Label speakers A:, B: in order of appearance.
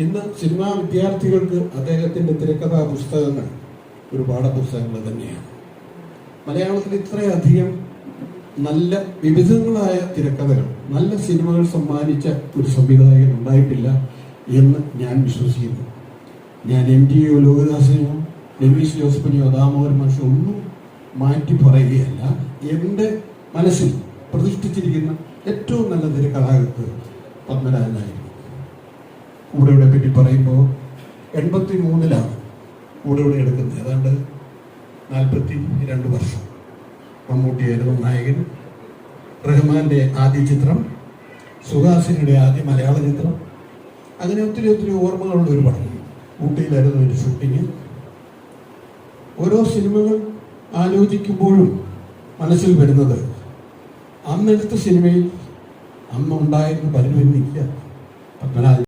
A: ഇന്ന് സിനിമാ വിദ്യാർത്ഥികൾക്ക് അദ്ദേഹത്തിന്റെ തിരക്കഥാ പുസ്തകങ്ങൾ ഒരു പാഠപുസ്തകങ്ങൾ തന്നെയാണ്. മലയാളത്തിൽ ഇത്രയധികം നല്ല വിവിധങ്ങളായ തിരക്കഥകൾ നല്ല സിനിമകൾ സമ്മാനിച്ച ഒരു സംവിധായകൻ ഉണ്ടായിട്ടില്ല എന്ന് ഞാൻ വിശ്വസിക്കുന്നു. ഞാൻ എം ടി ഒ ലോകദാസിനെയോ രമീഷ് ജോസഫിനെയോ ദാമോദരൻ മാഷോ ഒന്നും മാറ്റി പറയുകയല്ല. എന്റെ മനസ്സിൽ പ്രതിഷ്ഠിച്ചിരിക്കുന്ന ഏറ്റവും നല്ല തിരക്കഥാകൃത്ത് പത്മരാജനായിരുന്നു കൂടെയുടെ പറ്റി പറയുമ്പോൾ എൺപത്തി മൂന്നിലാണ് കൂടെയുടെ എടുക്കുന്നത്. ഏതാണ്ട് നാൽപ്പത്തി രണ്ട് വർഷം മമ്മൂട്ടിയായിരുന്നു നായകൻ. റഹ്മാന്റെ ആദ്യ ചിത്രം സുഹാസിനിയുടെ ആദ്യ മലയാള ചിത്രം. അങ്ങനെ ഒത്തിരി ഒത്തിരി ഓർമ്മകളുള്ള ഒരു പടം. ഊട്ടിയിലായിരുന്നു ഒരു ഷൂട്ടിങ് ഓരോ സിനിമകൾ ആലോചിക്കുമ്പോഴും മനസ്സിൽ വരുന്നത് അന്നെടുത്ത സിനിമയിൽ അന്നുണ്ടായിരുന്നു പലരും ഇന്നില്ല പത്മനാഭൻ